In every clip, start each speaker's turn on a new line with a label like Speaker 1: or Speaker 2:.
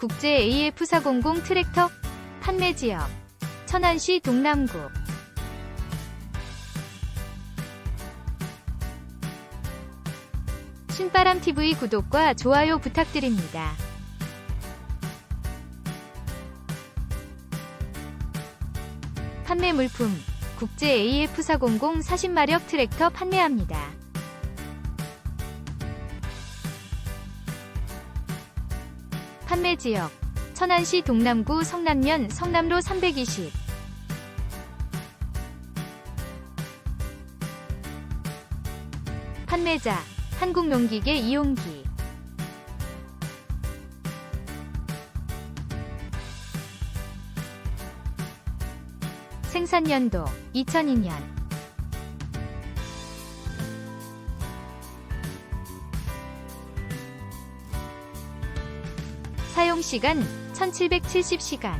Speaker 1: 국제 AF400 트랙터 판매 지역 천안시 동남구 신바람TV 구독과 좋아요 부탁드립니다. 판매 물품 국제 AF400 40마력 트랙터 판매합니다. 판매 지역 천안시 동남구 성남면 성남로 320 판매자 한국농기계 이용기. 생산연도 2002년 사용시간 1770시간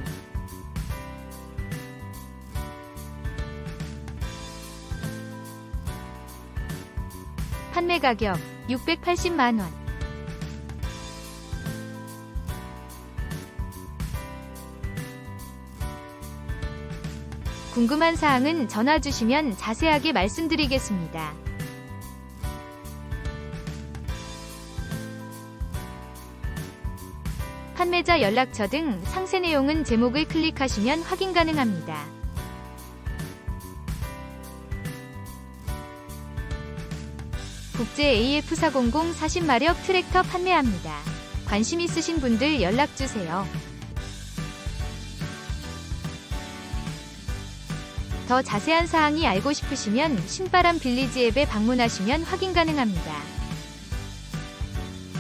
Speaker 1: 판매 가격 680만원 궁금한 사항은 전화 주시면 자세하게 말씀드리겠습니다. 판매자 연락처 등 상세 내용은 제목을 클릭하시면 확인 가능합니다. 국제 AF400 40마력 트랙터 판매합니다. 관심 있으신 분들 연락주세요. 더 자세한 사항이 알고 싶으시면 신바람 빌리지 앱에 방문하시면 확인 가능합니다.